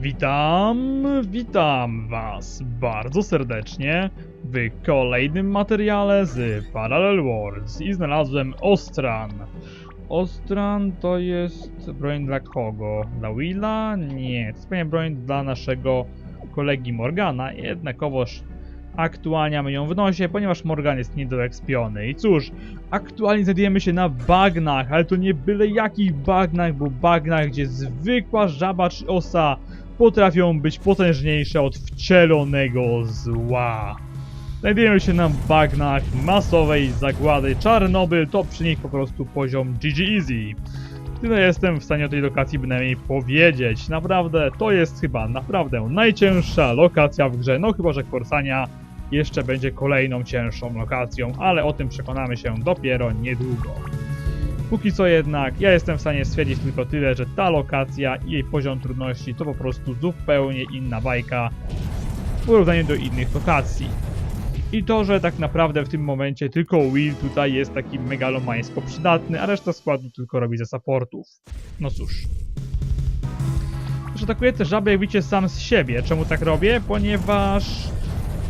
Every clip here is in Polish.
Witam, witam Was bardzo serdecznie w kolejnym materiale z Parallel Worlds i znalazłem Ostran. Ostran to jest broń dla kogo? Dla Willa? Nie, to jest broń dla naszego kolegi Morgana, jednakowoż aktualnie mamy ją w nosie, ponieważ Morgan jest niedoekspiony. I cóż, aktualnie znajdujemy się na bagnach, ale to nie byle jakich bagnach, bo bagnach, gdzie zwykła żaba czy osa potrafią być potężniejsze od wcielonego zła. Znajdujemy się na bagnach masowej zagłady Czarnobyl, to przy nich po prostu poziom GG Easy. Tyle jestem w stanie o tej lokacji bynajmniej powiedzieć. Naprawdę, to jest chyba naprawdę najcięższa lokacja w grze, no chyba, że Korsania jeszcze będzie kolejną cięższą lokacją, ale o tym przekonamy się dopiero niedługo. Póki co jednak, ja jestem w stanie stwierdzić tylko tyle, że ta lokacja i jej poziom trudności to po prostu zupełnie inna bajka w porównaniu do innych lokacji. I to, że tak naprawdę w tym momencie tylko Will tutaj jest taki megalomańsko przydatny, a reszta składu tylko robi ze supportów. No cóż. Też atakuję te żaby, jak widzicie, sam z siebie. Czemu tak robię? Ponieważ...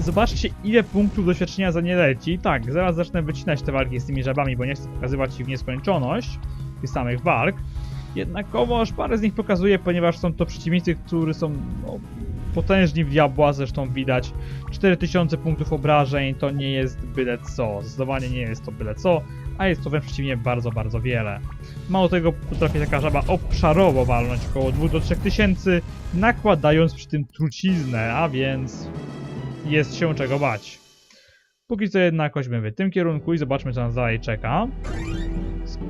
Zobaczcie, ile punktów doświadczenia za nie leci. Tak, zaraz zacznę wycinać te walki z tymi żabami, bo nie chcę pokazywać ich w nieskończoność tych samych walk. Jednakowoż parę z nich pokazuję, ponieważ są to przeciwnicy, którzy są no, potężni w diabła, zresztą widać 4000 punktów obrażeń, to nie jest byle co. Zdecydowanie nie jest to byle co, a jest to wręcz przeciwnie bardzo, bardzo wiele. Mało tego, potrafi taka żaba obszarowo walnąć około 2 do 3000, nakładając przy tym truciznę, a więc jest się czego bać. Póki co jednak chodźmy w tym kierunku i zobaczmy co nas dalej czeka.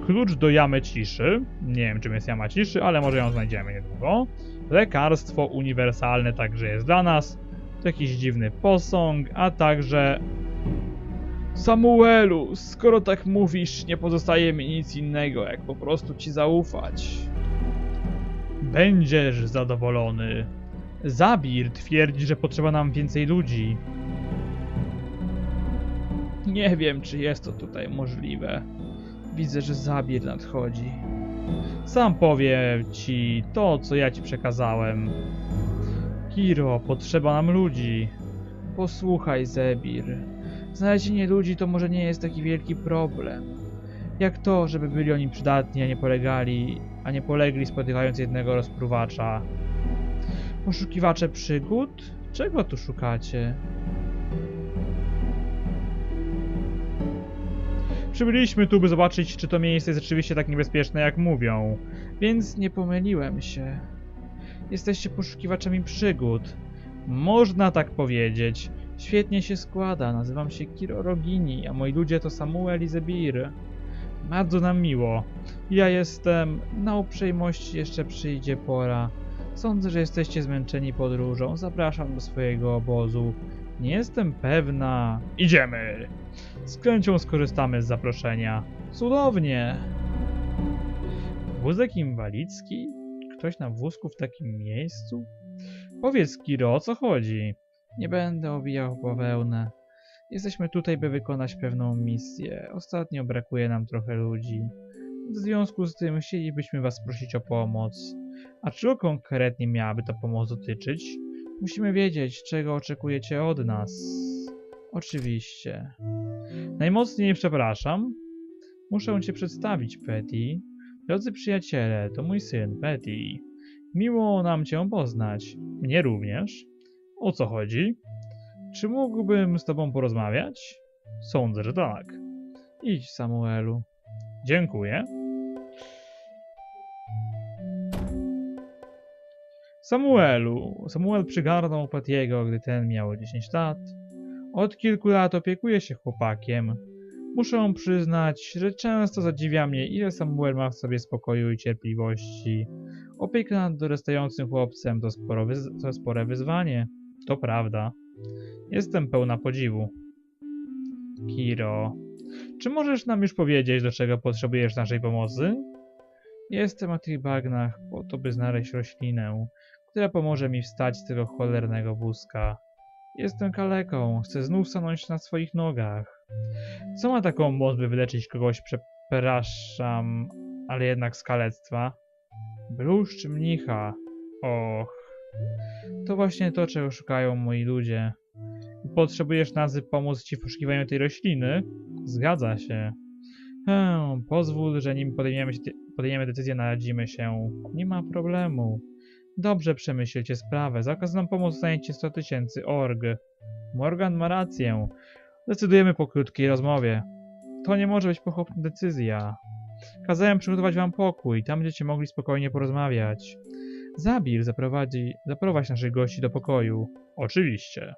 Klucz do jamy ciszy. Nie wiem czym jest jama ciszy, ale może ją znajdziemy niedługo. Lekarstwo uniwersalne także jest dla nas. To jakiś dziwny posąg, a także... Samuelu, skoro tak mówisz, nie pozostaje mi nic innego, jak po prostu ci zaufać. Będziesz zadowolony. Zabir twierdzi, że potrzeba nam więcej ludzi. Nie wiem, czy jest to tutaj możliwe. Widzę, że Zabir nadchodzi. Sam powiem ci to, co ja ci przekazałem. Kiro, potrzeba nam ludzi. Posłuchaj, Zebir. Znalezienie ludzi to może nie jest taki wielki problem. Jak to, żeby byli oni przydatni, a nie polegali, a nie polegli spotykając jednego rozpruwacza. Poszukiwacze przygód? Czego tu szukacie? Przybyliśmy tu, by zobaczyć, czy to miejsce jest rzeczywiście tak niebezpieczne, jak mówią. Więc nie pomyliłem się. Jesteście poszukiwaczami przygód. Można tak powiedzieć. Świetnie się składa. Nazywam się Kiro Rogini, a moi ludzie to Samuel i Zebir. Bardzo nam miło. Ja jestem... Na uprzejmości jeszcze przyjdzie pora. Sądzę, że jesteście zmęczeni podróżą. Zapraszam do swojego obozu. Nie jestem pewna. Idziemy! Z chęcią skorzystamy z zaproszenia. Cudownie! Wózek inwalidzki? Ktoś na wózku w takim miejscu? Powiedz, Kiro, o co chodzi? Nie będę owijał w bawełnę. Jesteśmy tutaj, by wykonać pewną misję. Ostatnio brakuje nam trochę ludzi. W związku z tym chcielibyśmy was prosić o pomoc. A czego konkretnie miałaby ta pomoc dotyczyć? Musimy wiedzieć, czego oczekujecie od nas. Oczywiście. Najmocniej przepraszam. Muszę cię przedstawić, Petty. Drodzy przyjaciele, to mój syn, Petty. Miło nam cię poznać. Mnie również. O co chodzi? Czy mógłbym z tobą porozmawiać? Sądzę, że tak. Idź, Samuelu. Dziękuję. Samuelu. Samuel przygarnął Patiego, gdy ten miał 10 lat. Od kilku lat opiekuje się chłopakiem. Muszę przyznać, że często zadziwia mnie, ile Samuel ma w sobie spokoju i cierpliwości. Opieka nad dorastającym chłopcem to, sporo to spore wyzwanie. To prawda. Jestem pełna podziwu. Kiro, czy możesz nam już powiedzieć, do czego potrzebujesz naszej pomocy? Jestem na tych bagnach po to, by znaleźć roślinę, która pomoże mi wstać z tego cholernego wózka. Jestem kaleką, chcę znów stanąć na swoich nogach. Co ma taką moc, by wyleczyć kogoś, przepraszam, ale jednak z kalectwa? Bluszcz mnicha. Och. To właśnie to, czego szukają moi ludzie. Potrzebujesz nas pomóc ci w poszukiwaniu tej rośliny? Zgadza się. Hmm, pozwól, że nim podejmiemy, podejmiemy decyzję, naradzimy się. Nie ma problemu. Dobrze przemyślcie sprawę. Za okazną pomoc dostaniecie 100 tysięcy org. Morgan ma rację. Decydujemy po krótkiej rozmowie. To nie może być pochopna decyzja. Kazałem przygotować wam pokój, tam będziecie mogli spokojnie porozmawiać. Zabir zaprowadzi, zaprowadź naszych gości do pokoju. Oczywiście.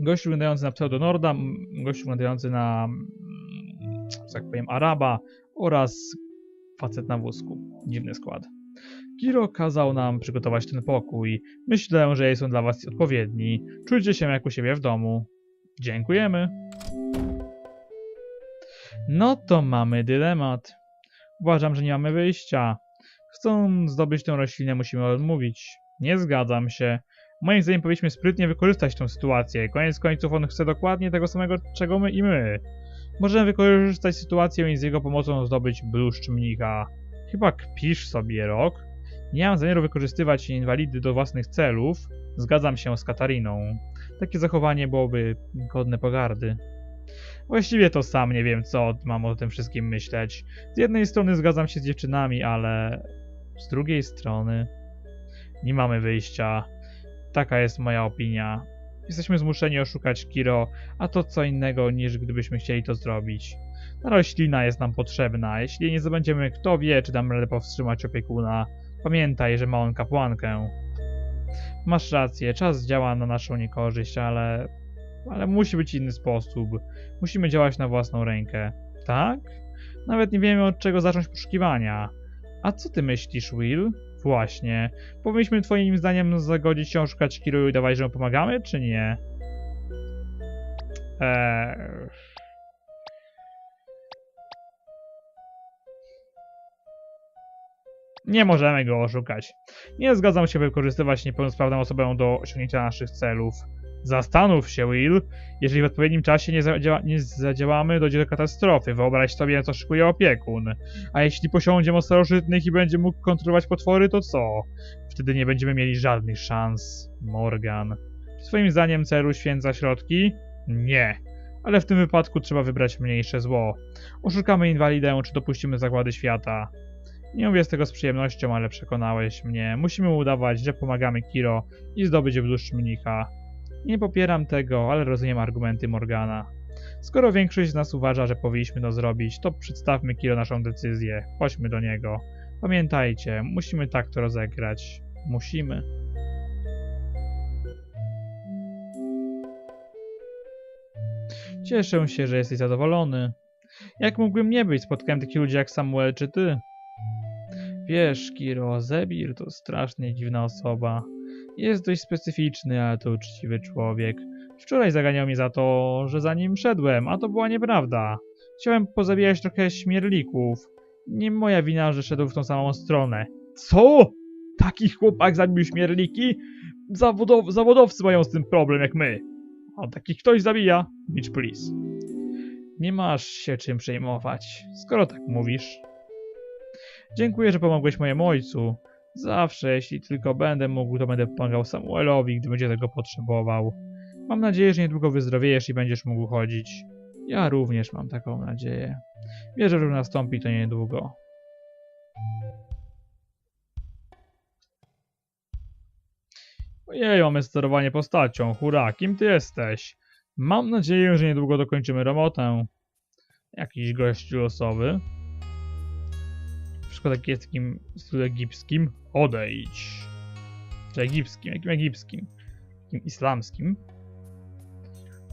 Gość wyglądający na pseudo-Norda, gość wyglądający na, tak powiem, Araba oraz facet na wózku. Dziwny skład. Kiro kazał nam przygotować ten pokój. Myślę, że jest on dla was odpowiedni. Czujcie się jak u siebie w domu. Dziękujemy. No to mamy dylemat. Uważam, że nie mamy wyjścia. Chcąc zdobyć tę roślinę, musimy odmówić. Nie zgadzam się. Moim zdaniem powinniśmy sprytnie wykorzystać tę sytuację. Koniec końców on chce dokładnie tego samego, czego my i my. Możemy wykorzystać sytuację i z jego pomocą zdobyć bluszcz mnicha. Chyba kpisz sobie, Rok. Nie mam zamiaru wykorzystywać inwalidy do własnych celów. Zgadzam się z Katariną. Takie zachowanie byłoby godne pogardy. Właściwie to sam nie wiem, co mam o tym wszystkim myśleć. Z jednej strony zgadzam się z dziewczynami, ale z drugiej strony nie mamy wyjścia. Taka jest moja opinia. Jesteśmy zmuszeni oszukać Kiro, a to co innego niż gdybyśmy chcieli to zrobić. Ta roślina jest nam potrzebna. Jeśli nie zdobędziemy, kto wie, czy damy radę powstrzymać opiekuna. Pamiętaj, że ma on kapłankę. Masz rację, czas działa na naszą niekorzyść, ale... Ale musi być inny sposób. Musimy działać na własną rękę. Tak? Nawet nie wiemy od czego zacząć poszukiwania. A co ty myślisz, Will? Właśnie. Powinniśmy twoim zdaniem zagodzić się szukać Kiru i dawać, że mu pomagamy, czy nie? Eee... Nie możemy go oszukać. Nie zgadzam się wykorzystywać niepełnosprawną osobę do osiągnięcia naszych celów. Zastanów się, Will. Jeżeli w odpowiednim czasie nie, zadziała, nie zadziałamy, dojdzie do katastrofy. Wyobraź sobie, co szykuje opiekun. A jeśli posiądzie moc starożytnych i będzie mógł kontrolować potwory, to co? Wtedy nie będziemy mieli żadnych szans. Morgan. Twoim zdaniem cel uświęca środki? Nie. Ale w tym wypadku trzeba wybrać mniejsze zło. Oszukamy inwalidę, czy dopuścimy zagłady świata. Nie mówię z tego z przyjemnością, ale przekonałeś mnie. Musimy udawać, że pomagamy Kiro i zdobyć bluszcz mnicha. Nie popieram tego, ale rozumiem argumenty Morgana. Skoro większość z nas uważa, że powinniśmy to zrobić, to przedstawmy Kiro naszą decyzję. Chodźmy do niego. Pamiętajcie, musimy tak to rozegrać. Musimy. Cieszę się, że jesteś zadowolony. Jak mógłbym nie być? Spotkałem takich ludzi jak Samuel czy ty. Wiesz, Kiro, Zebir to strasznie dziwna osoba. Jest dość specyficzny, ale to uczciwy człowiek. Wczoraj zaganiał mnie za to, że za nim szedłem, a to była nieprawda. Chciałem pozabijać trochę śmierlików. Nie moja wina, że szedł w tą samą stronę. Co? Taki chłopak zabił śmierliki? Zawodow zawodowcy mają z tym problem jak my. A taki ktoś zabija? Bitch please. Nie masz się czym przejmować, skoro tak mówisz. Dziękuję, że pomogłeś mojemu ojcu. Zawsze, jeśli tylko będę mógł, to będę pomagał Samuelowi, gdy będzie tego potrzebował. Mam nadzieję, że niedługo wyzdrowiejesz i będziesz mógł chodzić. Ja również mam taką nadzieję. Wierzę, że nastąpi to niedługo. Ojej, mamy sterowanie postacią. Hurra, kim ty jesteś? Mam nadzieję, że niedługo dokończymy robotę. Jakiś gość losowy. Wszystko takie jest takim stylu egipskim. Odejdź. Czy egipskim? Jakim egipskim? Takim islamskim.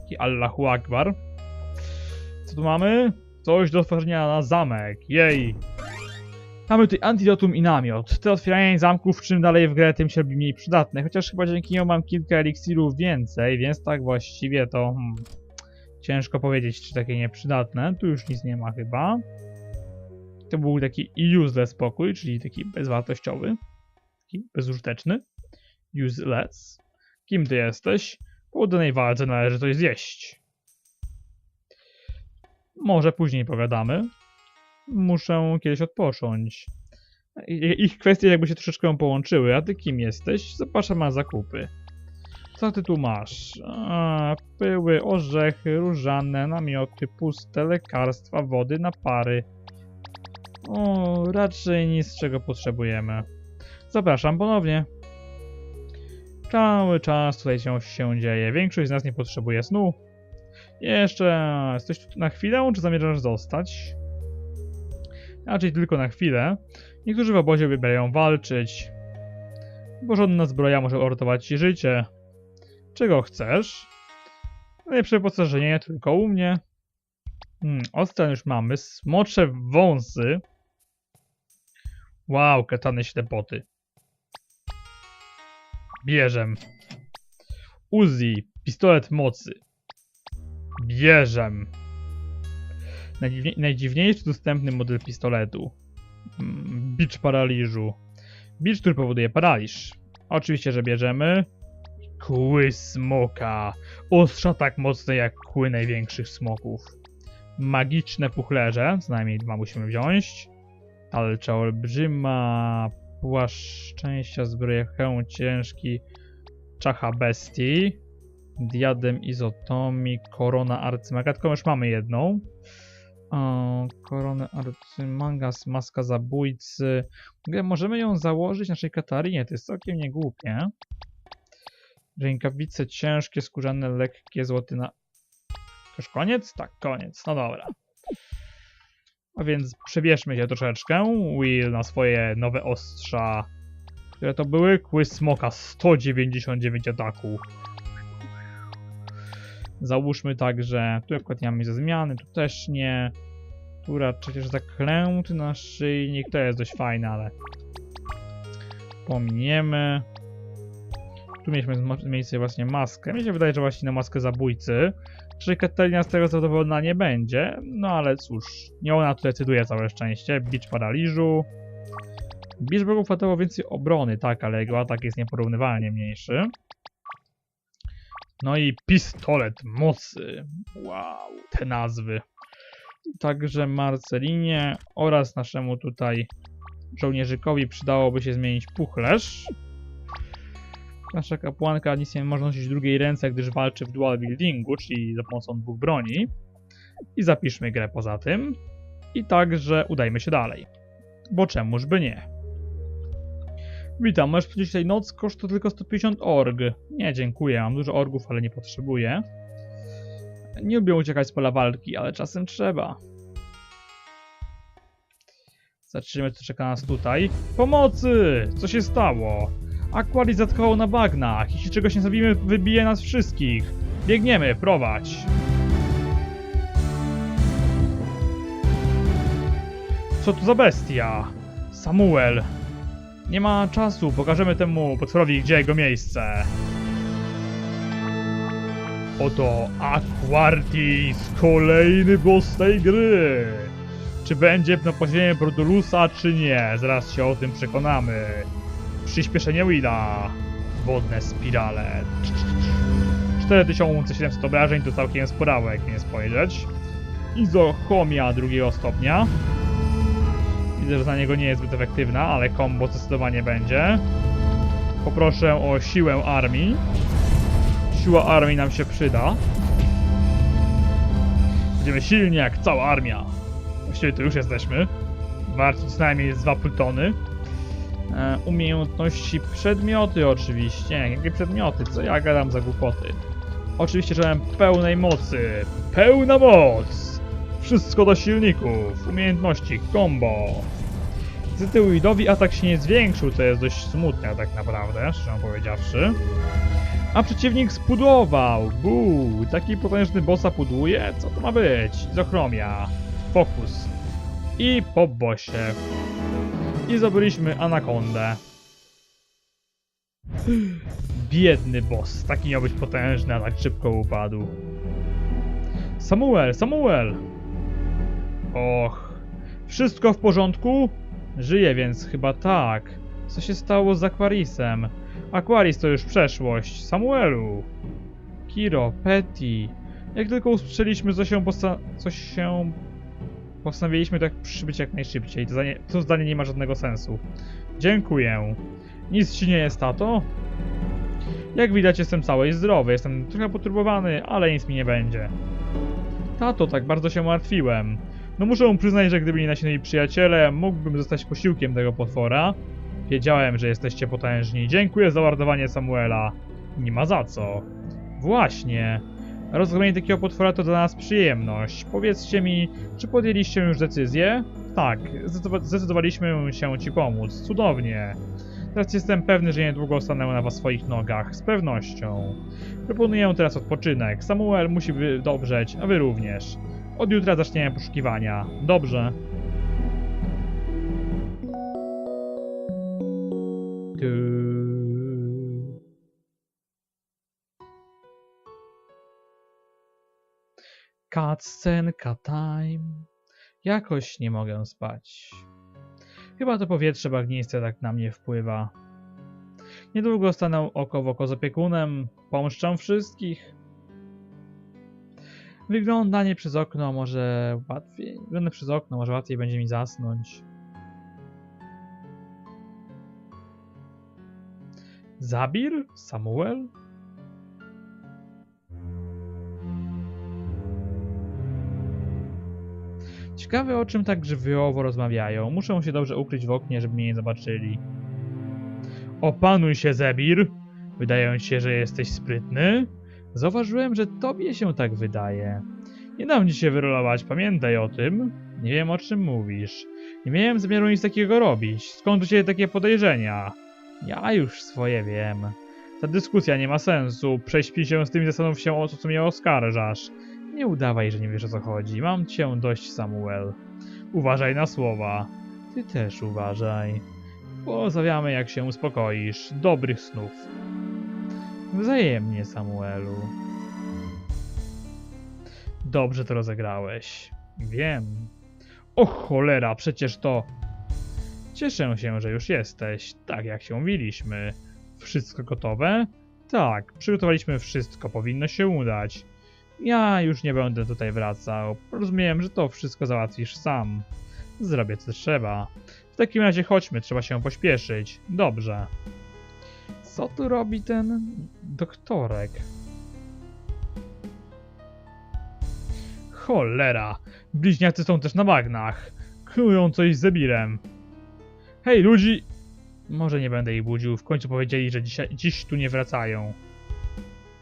Taki Allahu Akbar. Co tu mamy? Coś do otworzenia na zamek. Jej. Mamy tutaj antidotum i namiot. Te otwieranie zamków czym dalej w grę, tym się robi mniej przydatne. Chociaż chyba dzięki niemu mam kilka eliksirów więcej, więc tak właściwie to... Hmm, ciężko powiedzieć, czy takie nieprzydatne. Tu już nic nie ma chyba. To był taki useless pokój, czyli taki bezwartościowy. Taki bezużyteczny. Useless. Kim ty jesteś? Po udanej walce należy coś zjeść. Może później pogadamy. Muszę kiedyś odpocząć. Ich kwestie jakby się troszeczkę połączyły. A ty kim jesteś? Zapraszam na zakupy. Co ty tu masz? A, pyły, orzechy, różane, namioty, puste, lekarstwa, wody, napary. O, raczej nic czego potrzebujemy. Zapraszam ponownie. Cały czas tutaj się, się dzieje. Większość z nas nie potrzebuje snu. Jeszcze jesteś tu na chwilę, czy zamierzasz zostać? Raczej tylko na chwilę. Niektórzy w obozie wybierają walczyć. Porządna zbroja może uratować ci życie. Czego chcesz? Najlepsze wyposażenie tylko u mnie. Hmm, już mamy. Smocze wąsy. Wow, katany ślepoty. Bierzem. Uzi, pistolet mocy. Bierzem. Najdziwnie, najdziwniejszy dostępny model pistoletu. Mm, Bicz paraliżu. Bicz, który powoduje paraliż. Oczywiście, że bierzemy. Kły smoka. Ostrza tak mocne jak kły największych smoków. Magiczne puchlerze, co najmniej dwa musimy wziąć. Talcza olbrzyma. Płaszcz szczęścia, zbroja, hełm ciężki. Czacha bestii. Diadem izotomii, korona arcymaga. Tylko już mamy jedną. O, koronę arcymagas, maska zabójcy. Możemy ją założyć naszej Katarinie, to jest całkiem niegłupie. Rękawice ciężkie, skórzane, lekkie, złoty na... To już koniec? Tak, koniec. No dobra. A więc przebierzmy się troszeczkę. Will na swoje nowe ostrza. Które to były? Kły smoka 199 ataku. Załóżmy także, tu akurat nie mamy ze zmiany, tu też nie. Tu raczej też zakręt na szyjnik, to jest dość fajne, ale pominiemy. Tu mieliśmy sobie właśnie maskę. Mi się wydaje, że właśnie na maskę zabójcy. Czy Katarina z tego zadowolona nie będzie, no ale cóż, nie ona tutaj decyduje całe szczęście. Bicz paraliżu. Bicz bogów atakował więcej obrony, tak, ale jego atak jest nieporównywalnie mniejszy. No i pistolet mocy. Wow, te nazwy. Także Marcelinie oraz naszemu tutaj żołnierzykowi przydałoby się zmienić puchlerz. Nasza kapłanka nic nie może nosić w drugiej ręce, gdyż walczy w dual buildingu, czyli za pomocą dwóch broni. I zapiszmy grę poza tym. I także udajmy się dalej. Bo czemuż by nie. Witam, możesz powiedzieć tutaj noc, koszt to tylko 150 org. Nie, dziękuję, mam dużo orgów, ale nie potrzebuję. Nie lubię uciekać z pola walki, ale czasem trzeba. Zobaczymy, co czeka nas tutaj. Pomocy! Co się stało? Aquaris zatkował na bagnach. Jeśli czegoś nie zrobimy, wybije nas wszystkich. Biegniemy, prowadź. Co to za bestia? Samuel. Nie ma czasu, pokażemy temu potworowi, gdzie jego miejsce. Oto Aquartis, kolejny boss tej gry. Czy będzie na poziomie Brodulusa, czy nie? Zaraz się o tym przekonamy. Przyspieszenie Willa. Wodne spirale. 4700 obrażeń to całkiem sporawe, jak nie spojrzeć. Izochomia drugiego stopnia. Widzę, że na niego nie jest zbyt efektywna, ale combo zdecydowanie będzie. Poproszę o siłę armii. Siła armii nam się przyda. Będziemy silni jak cała armia. Właściwie to już jesteśmy. Warci co najmniej z dwa plutony. E, umiejętności przedmioty oczywiście. Jakie przedmioty? Co ja gadam za głupoty? Oczywiście, mam pełnej mocy. Pełna moc! Wszystko do silników. Umiejętności combo. Zytyłoidowi atak się nie zwiększył, co jest dość smutne tak naprawdę, szczerze powiedziawszy. A przeciwnik spudłował. Buu, taki potężny bossa pudłuje? Co to ma być? Izochromia. Fokus. I po bossie. I zdobyliśmy anakondę. Biedny boss. Taki miał być potężny, a tak szybko upadł. Samuel, Samuel! Och. Wszystko w porządku? Żyje więc chyba tak. Co się stało z Aquarisem? Aquaris to już przeszłość. Samuelu! Kiro, Petty. Jak tylko usłyszeliśmy, co się posta... co się Postanowiliśmy tak przybyć jak najszybciej. To zdanie, to zdanie nie ma żadnego sensu. Dziękuję. Nic ci nie jest, tato? Jak widać jestem cały i zdrowy. Jestem trochę poturbowany, ale nic mi nie będzie. Tato, tak bardzo się martwiłem. No muszę mu przyznać, że gdyby nie nasi nowi przyjaciele, mógłbym zostać posiłkiem tego potwora. Wiedziałem, że jesteście potężni. Dziękuję za ładowanie Samuela. Nie ma za co. Właśnie. Rozgromienie takiego potwora to dla nas przyjemność. Powiedzcie mi, czy podjęliście już decyzję? Tak, zdecydowa- zdecydowaliśmy się ci pomóc. Cudownie. Teraz jestem pewny, że niedługo stanę na was swoich nogach. Z pewnością. Proponuję teraz odpoczynek. Samuel musi dobrzeć, a wy również. Od jutra zaczniemy poszukiwania. Dobrze. Cutscenka time. Jakoś nie mogę spać. Chyba to powietrze bagniste tak na mnie wpływa. Niedługo stanę oko w oko z opiekunem, pomszczę wszystkich. Wyglądanie przez okno może łatwiej. Wyglądanie przez okno może łatwiej będzie mi zasnąć. Zabir? Samuel? Ciekawe o czym tak żywiołowo rozmawiają. Muszę się dobrze ukryć w oknie, żeby mnie nie zobaczyli. Opanuj się, Zebir. Wydaje się, że jesteś sprytny. Zauważyłem, że tobie się tak wydaje. Nie dam ci się wyrolować, pamiętaj o tym. Nie wiem o czym mówisz. Nie miałem zamiaru nic takiego robić. Skąd u takie podejrzenia? Ja już swoje wiem. Ta dyskusja nie ma sensu. Prześpij się z tym i zastanów się o to, co mnie oskarżasz. Nie udawaj, że nie wiesz o co chodzi. Mam cię dość, Samuel. Uważaj na słowa. Ty też uważaj. Pozawiamy jak się uspokoisz. Dobrych snów. Wzajemnie, Samuelu. Dobrze to rozegrałeś. Wiem. O cholera, przecież to... Cieszę się, że już jesteś, tak jak się mówiliśmy. Wszystko gotowe? Tak, przygotowaliśmy wszystko, powinno się udać. Ja już nie będę tutaj wracał. Rozumiem, że to wszystko załatwisz sam. Zrobię co trzeba. W takim razie chodźmy, trzeba się pośpieszyć. Dobrze. Co tu robi ten doktorek? Cholera! Bliźniacy są też na bagnach. Knują coś z Zebirem. Hej, ludzi! Może nie będę ich budził, w końcu powiedzieli, że dziś tu nie wracają.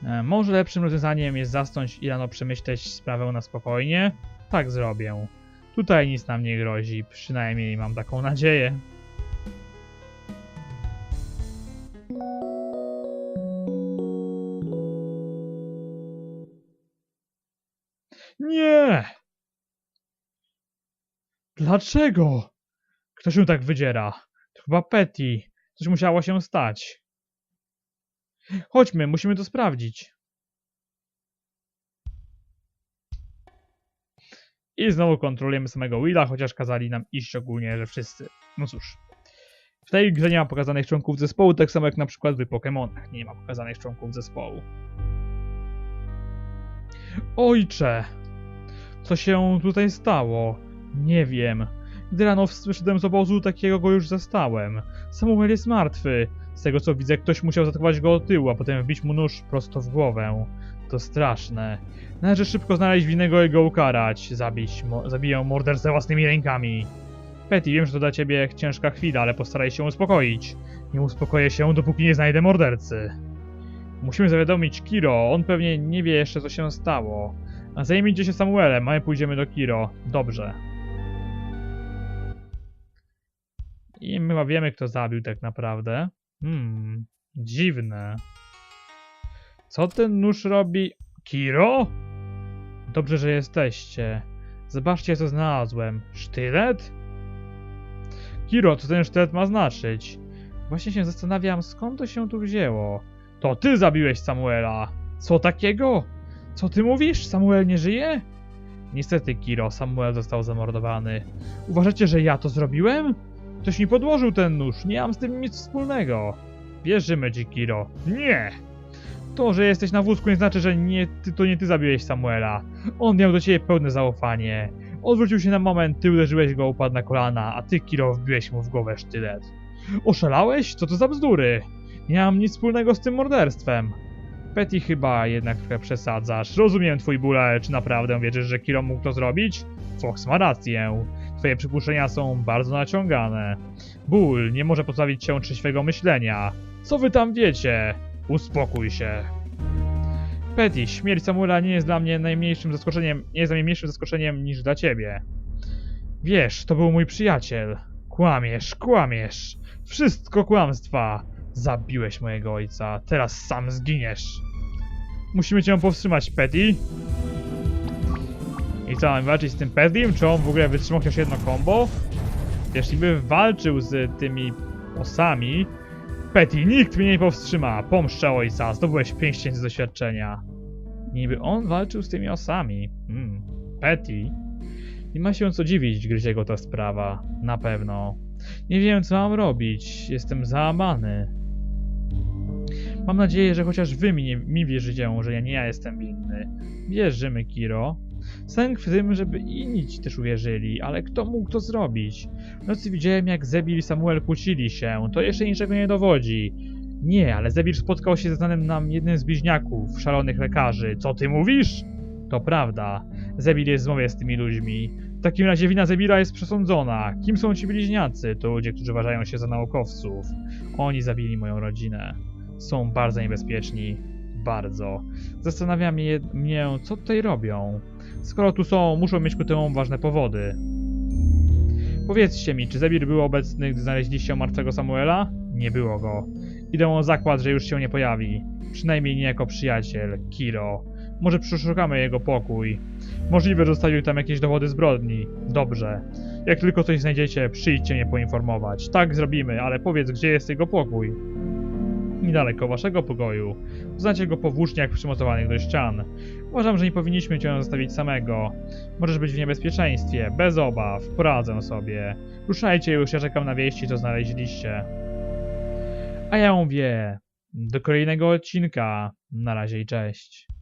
E, może lepszym rozwiązaniem jest zasnąć i rano przemyśleć sprawę na spokojnie? Tak zrobię. Tutaj nic nam nie grozi, przynajmniej mam taką nadzieję. Nie! Dlaczego? Kto się tak wydziera? To chyba Petty. Coś musiało się stać. Chodźmy, musimy to sprawdzić. I znowu kontrolujemy samego Willa, chociaż kazali nam iść ogólnie, że wszyscy. No cóż. W tej grze nie ma pokazanych członków zespołu, tak samo jak na przykład w Pokémonach nie ma pokazanych członków zespołu. Ojcze! Co się tutaj stało? Nie wiem. Gdy rano wyszedłem z obozu, takiego go już zastałem. Samuel jest martwy. Z tego co widzę, ktoś musiał zaatakować go od tyłu, a potem wbić mu nóż prosto w głowę. To straszne. Należy szybko znaleźć winnego i go ukarać. Zabić, mo zabiję mordercę własnymi rękami. Petty, wiem, że to dla ciebie ciężka chwila, ale postaraj się uspokoić. Nie uspokoję się, dopóki nie znajdę mordercy. Musimy zawiadomić Kiro, on pewnie nie wie jeszcze co się stało. A zajmijcie się Samuelem, a my pójdziemy do Kiro. Dobrze. I my wiemy, kto zabił tak naprawdę. Hmm, dziwne. Co ten nóż robi? Kiro? Dobrze, że jesteście. Zobaczcie, co znalazłem. Sztylet? Kiro, co ten sztylet ma znaczyć? Właśnie się zastanawiam, skąd to się tu wzięło. To ty zabiłeś Samuela. Co takiego? Co ty mówisz? Samuel nie żyje? Niestety, Kiro, Samuel został zamordowany. Uważacie, że ja to zrobiłem? Ktoś mi podłożył ten nóż, nie mam z tym nic wspólnego. Wierzymy ci, Kiro. Nie! To, że jesteś na wózku nie znaczy, że nie, ty, to nie ty zabiłeś Samuela. On miał do ciebie pełne zaufanie. Odwrócił się na moment, ty uderzyłeś go, upadł na kolana, a ty, Kiro, wbiłeś mu w głowę sztylet. Oszalałeś? Co to za bzdury? Nie mam nic wspólnego z tym morderstwem. Petty chyba jednak trochę przesadzasz. Rozumiem twój ból, ale czy naprawdę wierzysz, że Kiro mógł to zrobić? Fox ma rację. Twoje przypuszczenia są bardzo naciągane. Ból nie może pozbawić cię trzeźwego myślenia. Co wy tam wiecie? Uspokój się. Petty, śmierć Samuela nie jest dla mnie najmniejszym zaskoczeniem, nie jest najmniejszym zaskoczeniem niż dla ciebie. Wiesz, to był mój przyjaciel. Kłamiesz, kłamiesz. Wszystko kłamstwa. Zabiłeś mojego ojca, teraz sam zginiesz. Musimy cię powstrzymać, Petty. I co, mam walczyć z tym Pettym? Czy on w ogóle wytrzymał chociaż jedno combo? Jeśli by walczył z tymi osami, Petty, nikt mnie nie powstrzyma. Pomszczę ojca, zdobyłeś 5 tysięcy doświadczenia. Niby on walczył z tymi osami. Hmm. Petty. Nie ma się co dziwić, gryzie go ta sprawa. Na pewno. Nie wiem, co mam robić. Jestem załamany. Mam nadzieję, że chociaż wy mi, nie, mi wierzycie, że ja nie ja jestem winny. Wierzymy, Kiro. Sęk w tym, żeby inni ci też uwierzyli, ale kto mógł to zrobić? W nocy widziałem, jak Zebil i Samuel kłócili się. To jeszcze niczego nie dowodzi. Nie, ale Zebil spotkał się ze znanym nam jednym z bliźniaków, szalonych lekarzy. Co ty mówisz? To prawda. Zebil jest w zmowie z tymi ludźmi. W takim razie wina Zebila jest przesądzona. Kim są ci bliźniacy? To ludzie, którzy uważają się za naukowców. Oni zabili moją rodzinę. Są bardzo niebezpieczni. Bardzo. Zastanawia mnie co tutaj robią. Skoro tu są, muszą mieć ku temu ważne powody. Powiedzcie mi, czy Zebir był obecny, gdy znaleźliście martwego Samuela? Nie było go. Idę o zakład, że już się nie pojawi. Przynajmniej nie jako przyjaciel, Kiro. Może przeszukamy jego pokój. Możliwe, że zostawił tam jakieś dowody zbrodni. Dobrze. Jak tylko coś znajdziecie, przyjdźcie mnie poinformować. Tak zrobimy, ale powiedz, gdzie jest jego pokój. Niedaleko waszego pokoju. Znacie go po włóczniach przymocowanych do ścian. Uważam, że nie powinniśmy cię zostawić samego. Możesz być w niebezpieczeństwie, bez obaw, poradzę sobie. Ruszajcie już, ja czekam na wieści, co znaleźliście. A ja mówię, do kolejnego odcinka. Na razie i cześć.